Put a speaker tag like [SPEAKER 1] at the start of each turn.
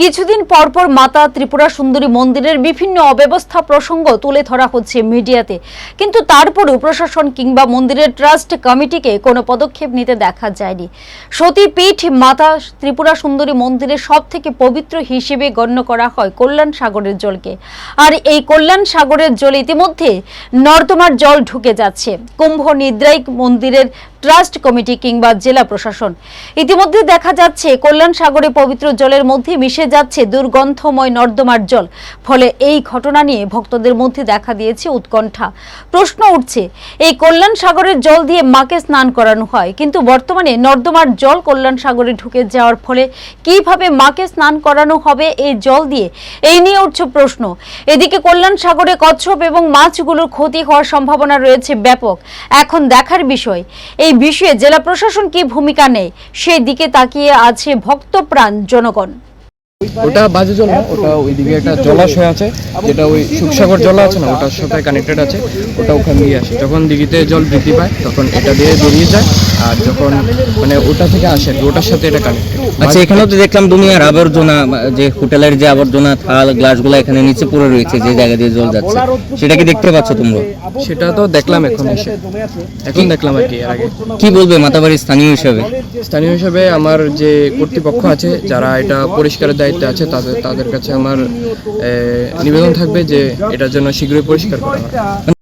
[SPEAKER 1] কিছুদিন পরপর মাতা ত্রিপুরা সুন্দরী মন্দিরের বিভিন্ন অব্যবস্থা প্রসঙ্গ তুলে ধরা হচ্ছে মিডিয়াতে। কিন্তু তারপরেও প্রশাসন কিংবা মন্দিরের ট্রাস্ট কমিটিকে কোনো পদক্ষেপ নিতে দেখা যায়নি। সতীপীঠ মাতা ত্রিপুরা সুন্দরী মন্দিরের সব থেকে পবিত্র হিসেবে গণ্য করা হয় কল্যাণ সাগরের জলকে। আর এই কল্যাণ সাগরের জল ইতিমধ্যে নর্দমার জল ঢুকে যাচ্ছে। কুম্ভ নিদ্রাই মন্দিরের ট্রাস্ট কমিটি কিংবা জেলা প্রশাসন। ইতিমধ্যে দেখা যাচ্ছে, কল্যাণ সাগরে পবিত্র জলের মধ্যে মিশে যাচ্ছে দুর্গন্ধময় নর্দমার জল। ফলে এই ঘটনা নিয়ে ভক্তদের মধ্যে দেখা দিয়েছে উৎকণ্ঠা। প্রশ্ন উঠছে, এই কল্যাণ সাগরের জল দিয়ে মাকে স্নান করানো হয়, কিন্তু বর্তমানে নর্দমার জল কল্যাণ সাগরে ঢুকে যাওয়ার ফলে কীভাবে মাকে স্নান করানো হবে এই জল দিয়ে? এই নিয়ে উঠছে প্রশ্ন। এদিকে কল্যাণ সাগরে কচ্ছপ এবং মাছগুলোর ক্ষতি হওয়ার সম্ভাবনা রয়েছে ব্যাপক। এখন দেখার বিষয়, এই বিষয়ে জেলা প্রশাসন কি ভূমিকা নেয় সেই দিকে তাকিয়ে আছে ভক্তপ্রাণ জনগণ।
[SPEAKER 2] ওটা বাজে জল না ওটা ওইদিকে একটা জলাশয় আছে যেটা ওই সুখসাগর জল আছে না ওটার সাথে কানেক্টেড আছে ওটা ওখান দিয়ে আসে। যখন দিঘিতে জল বৃদ্ধি পায় তখন এটা দিয়ে বেরিয়ে যায় আর যখন মানে ওটা থেকে আসে ওটার সাথে এটা কানেক্টেড
[SPEAKER 3] আচ্ছা এখানেও তো দেখলাম দুনিয়ার আবর্জনা যে হোটেলের যে আবর্জনা থাল গ্লাসগুলো এখানে নিচে পড়ে রয়েছে যে জায়গা দিয়ে জল যাচ্ছে। সেটা কি দেখতে পাচ্ছ তোমরা?
[SPEAKER 2] সেটা তো দেখলাম এখন এসে। এখন দেখলাম আর কি এর আগে।
[SPEAKER 3] কি বলবে মাতাবাড়ির স্থানীয় হিসাবে?
[SPEAKER 2] স্থানীয় হিসাবে আমার যে কর্তৃপক্ষ আছে যারা এটা পরিষ্কারের দায়িত্বে আছে তাদের তাদের কাছে আমার নিবেদন থাকবে যে এটার জন্য শীঘ্রই পরিষ্কার করা হয়